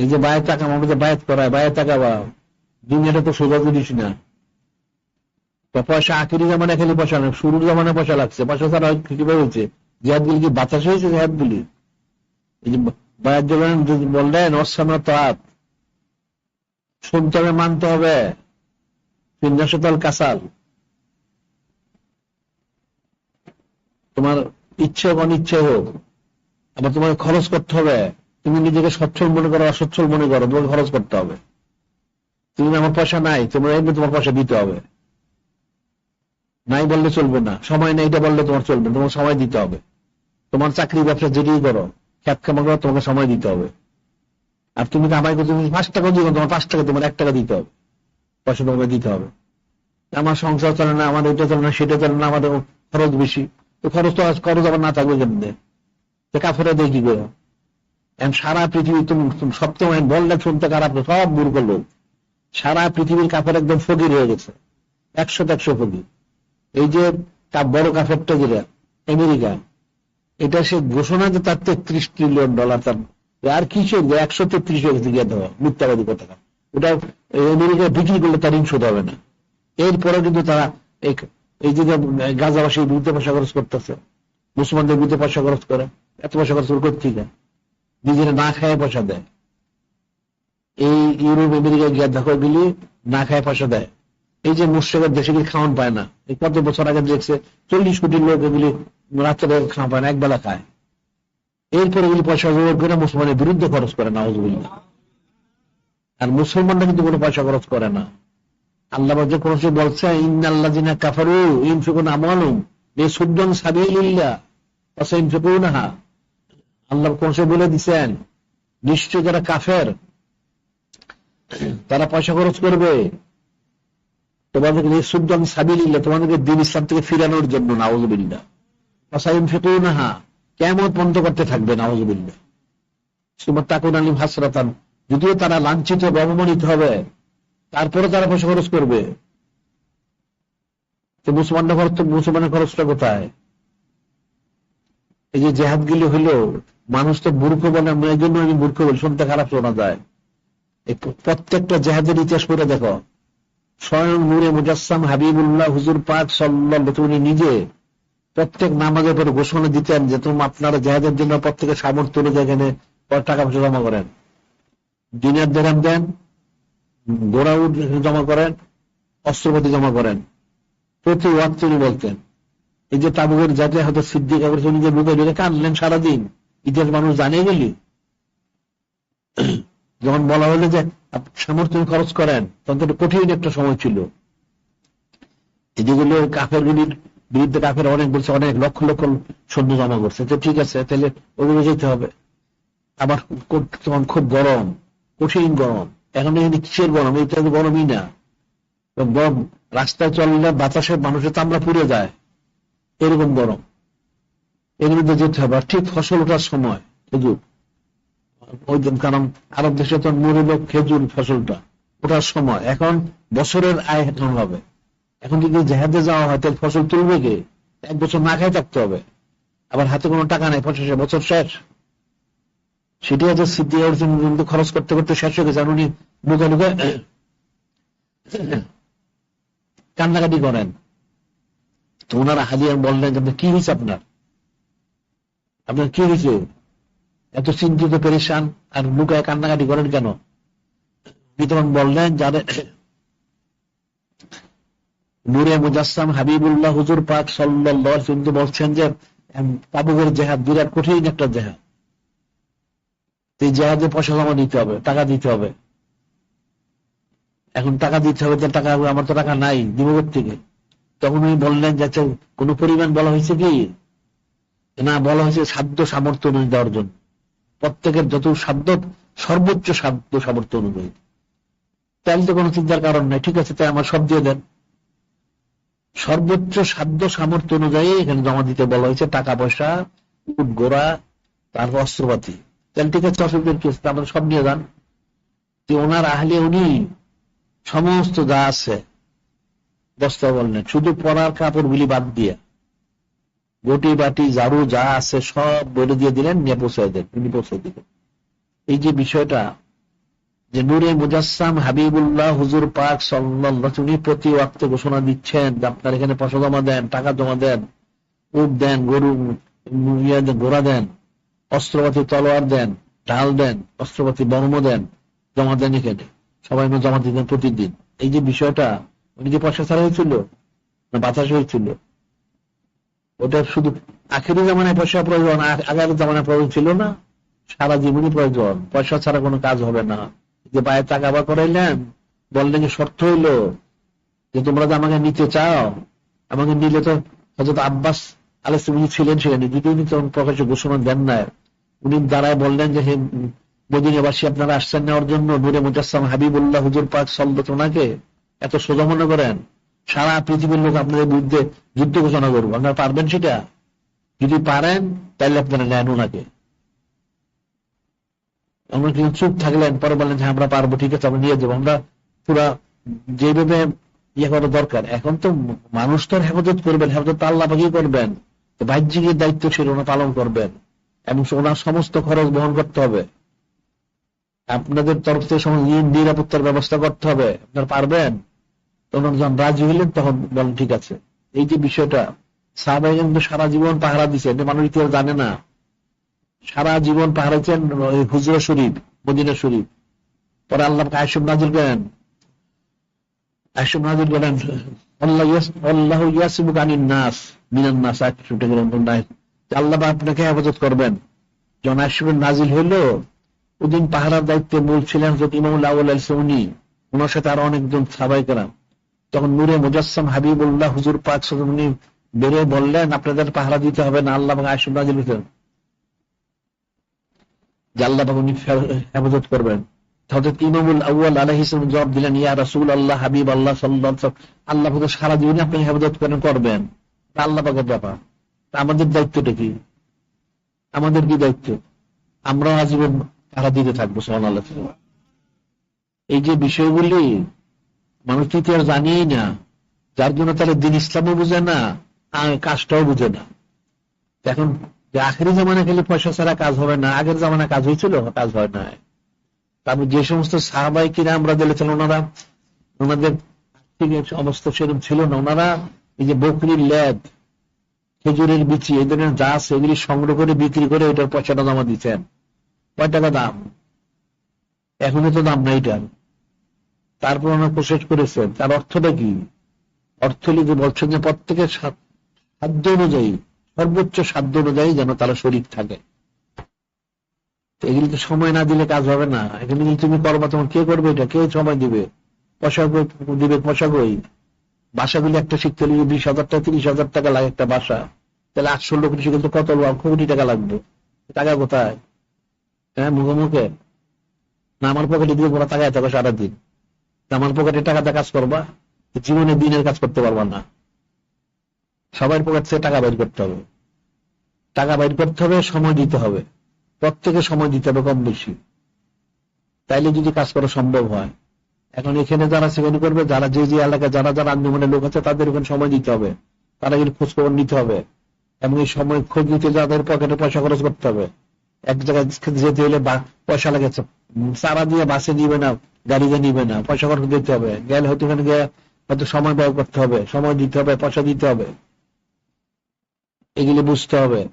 এই যে বায়ের টাকা, আমরা যে করায় বায়ের টাকা বা দুনিয়াটা তো সোজা জিনিস না। তো পয়সা আখিরি জামানে খালি পয়সা না শুরুর পয়সা লাগছে। পয়সা ছাড়া কীভাবে কি বাতাস হয়েছে? এই যে বললেন শুনতে হবে মানতে হবে কাসাল। তোমার ইচ্ছে হোক অনিচ্ছে হোক, আবার তোমাকে খরচ করতে হবে। তুমি নিজেকে সচ্ছল মনে করো, অসচ্ছল মনে করো, তোমাকে খরচ করতে হবে। তুমি আমার পয়সা নাই, তোমার এমনি তোমার পয়সা দিতে হবে। নাই বললে চলবে না। সময় নেই এটা বললে তোমার চলবে তোমার সময় দিতে হবে। তোমার চাকরি ব্যবসা যেটাই করো, খ্যাত খামা করো তোমাকে সময় দিতে হবে। আর তুমি কামাই করতে তুমি পাঁচ টাকা দিও তোমার পাঁচ টাকা, তোমার এক টাকা দিতে হবে। পয়সা তোমাকে দিতে হবে। আমার সংসার চলে না, আমার এটা চলে না, সেটা চলে না, আমাদের খরচ বেশি। তো খরচ তো খরচ আবার না থাকবে কেমনে? কাফেরা করে এখন সারা পৃথিবী তুমি সবসময় বললে শুনতে খারাপ সব মূর্খ লোক। সারা পৃথিবীর কাফের একদম ফকির হয়ে গেছে। একশো একশো ফকির। এই যে তার বড় কাফেরটা যেটা আমেরিকা, এটা সে ঘোষণা যে তার তেত্রিশ ট্রিলিয়ন ডলার তার আর কিছু একশো তেত্রিশ হয়ে গিয়ে দেওয়া মিথ্যাবাদী কথা ওটা এই আমেরিকায় বিক্রি করলে তার ঋণ শোধ হবে না। এরপরে কিন্তু তারা এই- যে গাজাবাসীর বিরুদ্ধে পয়সা খরচ করতেছে, মুসলমানদের বিরুদ্ধে পয়সা খরচ করে, এত পয়সা খরচ করে ঠিক নিজেরা না খায় পয়সা দেয়। এই ইউরোপ আমেরিকা গিয়ে দেখো গেলি, না খায় পয়সা দেয়। এই যে মুর্শেকের দেশে গিয়ে খাওয়ান পায় না। এই কত বছর আগে দেখছে, চল্লিশ কোটি লোক এগুলি রাত্রে খাওয়া পায় না, একবেলা খায়। এরপরে এগুলি পয়সা জোগাড় করে মুসলমানের বিরুদ্ধে খরচ করে না আর মুসলমানরা কিন্তু কোনো পয়সা খরচ করে না। আল্লাহ যে কোন বলছে ইন্নাল্লাহ কাফারু ইনফিকুন আমালুম বেসুদ্দন সাবিলিল্লাহ ইনফিকুনাহা আল্লাহ কোন সময় বলে দিছেন, নিশ্চয় যারা কাফের, তারা পয়সা খরচ করবে। তোমাদেরকে সুদ্দান সাবিলিল্লাহ তোমাদেরকে দিন ইসলাম থেকে ফিরানোর জন্য নাওজবিল্লা অসাইম ফিকুনাহা কেমন বন্ধ করতে থাকবে নাওজবিল্লা সুমার তাকুন আলিম হাসরাতান, যদিও তারা লাঞ্ছিত অবমানিত হবে তারপরে তারা পয়সা খরচ করবে। মুসলমানরা খরচ মুসলমানের খরচটা কোথায়? এই যে জেহাদ গুলি হইল মানুষ তো মূর্খ বলে, আমরা এই জন্য আমি মূর্খ বলি, শুনতে খারাপ শোনা যায়। এই প্রত্যেকটা জেহাদের ইতিহাস করে দেখো। স্বয়ং নূরে মুজাসসাম হাবিবুল্লাহ হুজুর পাক সাল্লাল্লাহু উনি নিজে প্রত্যেক নামাজের পরে ঘোষণা দিতেন যে তুমি আপনারা জেহাদের জন্য প্রত্যেকের সামর্থ্য অনুযায়ী এখানে টাকা পয়সা জমা করেন। দিনের দেরাম দেন গোড়া জমা করেন, অস্ত্রপাতি জমা করেন। প্রতি ওয়াক্ত বলতেন। এই যে তাবুকের যাতে হয়তো সিদ্দিক আবার যে বুকে ঢুকে কানলেন সারাদিন, ইতিহাস মানুষ জানিয়ে গেলি। যখন বলা হলো যে সামর্থ্য খরচ করেন, তখন তো কঠিন একটা সময় ছিল। যেগুলো কাফের গুলির বিরুদ্ধে কাফের অনেক বলছে, অনেক লক্ষ লক্ষ সৈন্য জমা করছে। তো ঠিক আছে, তাহলে ওগুলো যেতে হবে। আবার তখন খুব গরম, কঠিন গরম। এখন এখানে কিসের গরম? এটা গরমই না। রাস্তায় চললে বাতাসে মানুষের চামড়া পুড়ে যায়। এরকম গরম। এর মধ্যে যেতে হবে। ঠিক ফসল ওঠার সময় খেজুর। ওই কারণ, আরব দেশে তো মরিল খেজুর ফসলটা ওঠার সময়। এখন বছরের আয় এখন হবে। এখন যদি জেহাদে যাওয়া হয়, তাহলে ফসল তুলবে কে? এক বছর না খাই থাকতে হবে। আবার হাতে কোনো টাকা নেই পঞ্চাশ বছর শেষ। সেটি হচ্ছে সিদ্ধি অর্জন কিন্তু খরচ করতে করতে শেষ হয়ে গেছে। উনি মুখে মুখে কান্নাকাটি করেন। তো ওনারা হাজিয়ান বললেন যে কি হয়েছে আপনার? আপনার কি হয়েছে? এত চিন্তিত, পেরেশান, আর লুকায় কান্নাকাটি করেন কেন? বিতরণ বললেন যাদের নুরে মুজাসসাম হাবিবুল্লাহ হুজুর পাক কিন্তু বলছেন যে তাবুকের জেহাদ বিরাট কঠিন একটা জেহাদ। এই পয়সা জমা দিতে হবে, টাকা দিতে হবে। এখন টাকা দিতে হবে তো টাকা আমার তো টাকা নাই, দিব থেকে তখন উনি বললেন যে আচ্ছা, কোনো পরিমাণ বলা হয়েছে কি? না বলা হয়েছে সাধ্য সামর্থ্য অনুযায়ী জন্য। প্রত্যেকের যত সাধ্য সর্বোচ্চ সাধ্য সামর্থ্য অনুযায়ী। তাহলে তো কোনো চিন্তার কারণ নাই ঠিক আছে তাই আমার সব দিয়ে দেন। সর্বোচ্চ সাধ্য সামর্থ্য অনুযায়ী এখানে জমা দিতে বলা হয়েছে টাকা পয়সা উট গোড়া তারপর অস্ত্রপাতি। তাহলে ঠিক আছে অসুবিধার কি আছে আমরা সব নিয়ে যান। যে ওনার আহলে উনি সমস্ত যা আছে বস্তা বললেন শুধু পরার কাপড়গুলি বাদ দিয়ে। গটি বাটি, ঝাড়ু, যা আছে সব বলে দিয়ে দিলেন, নিয়ে পৌঁছায় দেন উনি পৌঁছে দিলেন। এই যে বিষয়টা, যে নূরে মুজাসসাম হাবিবুল্লাহ হুজুর পাক উনি প্রতি ওয়াক্ত ঘোষণা দিচ্ছেন যে আপনার এখানে পয়সা জমা দেন, টাকা জমা দেন, উট দেন, গরু ইয়ে ঘোড়া দেন, অস্ত্রপাতি, তলোয়ার দেন, ঢাল দেন, অস্ত্রপাতি, বর্ম দেন, জমা দেন এখানে। সবাই জমা দিতেন প্রতিদিন। এই যে বিষয়টা উনি যে পয়সা ছাড়া হয়েছিল, না বাতাস হয়েছিল, ওটা শুধু আখেরি জামানায় পয়সা প্রয়োজন আগের জামানায় প্রয়োজন ছিল না, সারা জীবনই প্রয়োজন। পয়সা ছাড়া কোনো কাজ হবে না। যে পায়ে টাকা বা করাইলেন, বললেন যে শর্ত হইল যে তোমরা যে আমাকে নিতে চাও, আমাকে নিলে তো হজরত আব্বাস আলাইসি উনি ছিলেন সেখানে উনি তখন প্রকাশ্যে ঘোষণা দেন না উনি দ্বারায় বললেন যে হে মদিনাবাসী, আপনারা আসছেন নেওয়ার জন্য, নূরে মুজাসসাম হাবিবুল্লাহ হুজুর পাক সল্লত ওনাকে এত সোজা মনে করেন? সারা পৃথিবীর লোক আপনাদের বিরুদ্ধে যুদ্ধ ঘোষণা করব। আপনারা পারবেন সেটা? যদি পারেন তাহলে আপনারা নেন ওনাকে। আমরা কিন্তু চুপ থাকলেন পরে বললেন যে হ্যাঁ, আমরা পারব ঠিক আছে আমরা নিয়ে যাব। আমরা পুরা যেভাবে ইয়ে করা দরকার এখন তো মানুষ তো হেফাজত করবেন হেফাজত আল্লাহ পাকি করবেন। তো বাহ্যিকের দায়িত্ব ছিল ওনা পালন করবেন এবং ওনার সমস্ত খরচ বহন করতে হবে। আপনাদের তরফ থেকে সমস্ত নিরাপত্তার ব্যবস্থা করতে হবে। আপনারা পারবেন? তখন যখন রাজি হইলেন, তখন বলেন, ঠিক আছে। এই যে বিষয়টা সাহাবাই কিন্তু সারা জীবন পাহারা এটা মানুষ ইতিহাস জানে না। সারা জীবন পাহারাইছেন ওই হুজরা শরীফ, মদিনা শরীফ। পরে আল্লাহ আয়সব নাজিল করেন আয়সব নাজিল করেন আল্লাহ ইয়াস- আল্লাহ ইয়াসিবুক আনিন নাস, মিনান নাস। নাই যে আল্লাহ আপনাকে হেফাজত করবেন। যখন আয়সবের নাজিল হইল, ওদিন পাহারার দায়িত্বে মূল ছিলেন ইমামুল আউল আল সৌনি ওনার সাথে আরও অনেকজন সাবাই করাম। তখন নূরে মুজাসসাম হাবিবুল্লাহ হুজুর পাক উনি বেড়ে বললেন, আপনাদের পাহারা দিতে হবে না, আল্লাহ করেন যে আল্লাহ উনি হেফাজত করবেন। সারা করবেন। ব্যাপার। আমাদের দায়িত্বটা কি? আমাদের কি দায়িত্ব? আমরা আজীবন দিতে থাকব সুবহানাল্লাহ এই যে বিষয়গুলি মানুষ তো ইতিহাস জানিই না। যার জন্য তারা দিন ইসলামও বুঝে না কাজটাও বুঝে না। এখন আখেরি জামানা খেলে পয়সা ছাড়া কাজ হবে না, আগের জামানা কাজ হয়েছিল, কাজ হয় না তারপর যে সমস্ত সাহাবাই কিনা আমরা বলেছেন ওনারা, ওনাদের অবস্থা সেরকম ছিল না। ওনারা এই যে বকরির ল্যাদ খেজুরের বিচি, এই ধরনের যা আছে, এগুলি সংগ্রহ করে বিক্রি করে ওইটার পয়সাটা জমা দিচ্ছেন। কয় টাকা দাম? এখনই তো দাম নাই এটার। তারপর ওনার প্রসেস করেছেন। তার অর্থটা কি? অর্থ লিখে বলছেন যে প্রত্যেকের সাধ্য অনুযায়ী, সর্বোচ্চ সাধ্য অনুযায়ী যেন তারা শরীর থাকে। তো এগুলিতে সময় না দিলে কাজ হবে না। এখানে যদি তুমি করবা তোমার কে করবে এটা? কে সময় দিবে? কই দিবে পয়সা কই বাসাগুলি একটা শিখতে হলে বিশ হাজার টাকা, তিরিশ হাজার টাকা লাগে একটা বাসা, তাহলে আটশো লোক শিখতে তো কত লক্ষ কোটি টাকা লাগবে? টাকা কোথায়? হ্যাঁ মুখে মুখে? না, আমার পকেটে দিয়ে পুরো টাকা থাকবে সারাদিন। আমার পকেটে টাকাটা কাজ করবা জীবনে দিনের কাজ করতে পারবা না। সবার পকেট থেকে টাকা বাইর করতে হবে। টাকা বাইর করতে হবে, সময় দিতে হবে। প্রত্যেকে সময় দিতে হবে কম বেশি। তাইলে যদি কাজ করা সম্ভব হয়, এখন এখানে যারা সেখানে করবে, যারা যে যে এলাকায়, যারা যারা আন্দোলনের লোক আছে, তাদের ওখানে সময় দিতে হবে। তারা কিন্তু খোঁজ খবর নিতে হবে। এবং এই সময় খোঁজ নিতে যাদের পকেটে পয়সা খরচ করতে হবে। এক জায়গায় যেতে হলে পয়সা লাগে সারা দিয়ে বাসে নিবে না। গাড়িতে নিবে না, পয়সা খরচ দিতে হবে? গেলে হয়তো ওখানে গিয়ে হয়তো সময় ব্যয় করতে হবে, সময় দিতে হবে, পয়সা দিতে হবে। এগুলি বুঝতে হবে।